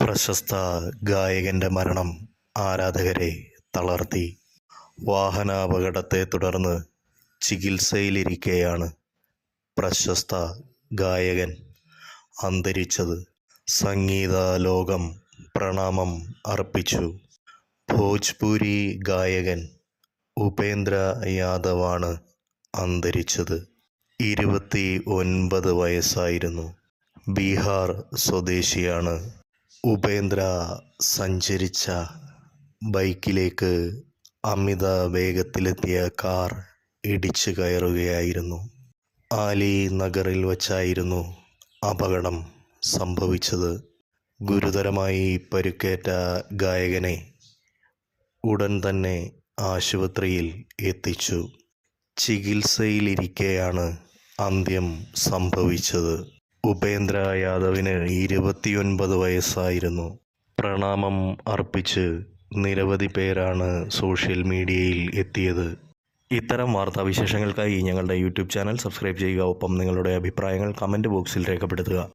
പ്രശസ്ത ഗായകന്റെ മരണം ആരാധകരെ തളർത്തി. വാഹനാപകടത്തെ തുടർന്ന് ചികിത്സയിലിരിക്കെയാണ് പ്രശസ്ത ഗായകൻ അന്തരിച്ചത്. സംഗീത ലോകം പ്രണാമം അർപ്പിച്ചു. ഭോജ്പുരി ഗായകൻ ഉപേന്ദ്ര യാദവാണ് അന്തരിച്ചത്. ഇരുപത്തി ഒൻപത് വയസ്സായിരുന്നു. ബീഹാർ സ്വദേശിയാണ്. ഉപേന്ദ്ര സഞ്ചരിച്ച ബൈക്കിലേക്ക് അമിത വേഗത്തിലെത്തിയ കാർ ഇടിച്ചു കയറുകയായിരുന്നു. ആലി നഗറിൽ വച്ചായിരുന്നു അപകടം സംഭവിച്ചത്. ഗുരുതരമായി പരുക്കേറ്റ ഗായകനെ ഉടൻ തന്നെ ആശുപത്രിയിൽ എത്തിച്ചു. ചികിത്സയിലിരിക്കെയാണ് അന്ത്യം സംഭവിച്ചത്. ഉപേന്ദ്ര യാദവിന് ഇരുപത്തിയൊൻപത് വയസ്സായിരുന്നു. പ്രണാമം അർപ്പിച്ച് നിരവധി പേരാണ് സോഷ്യൽ മീഡിയയിൽ എത്തിയത്. ഇത്തരം വാർത്താവിശേഷങ്ങൾക്കായി ഞങ്ങളുടെ യൂട്യൂബ് ചാനൽ സബ്സ്ക്രൈബ് ചെയ്യുക ഒപ്പം നിങ്ങളുടെ അഭിപ്രായങ്ങൾ കമന്റ് ബോക്സിൽ രേഖപ്പെടുത്തുക.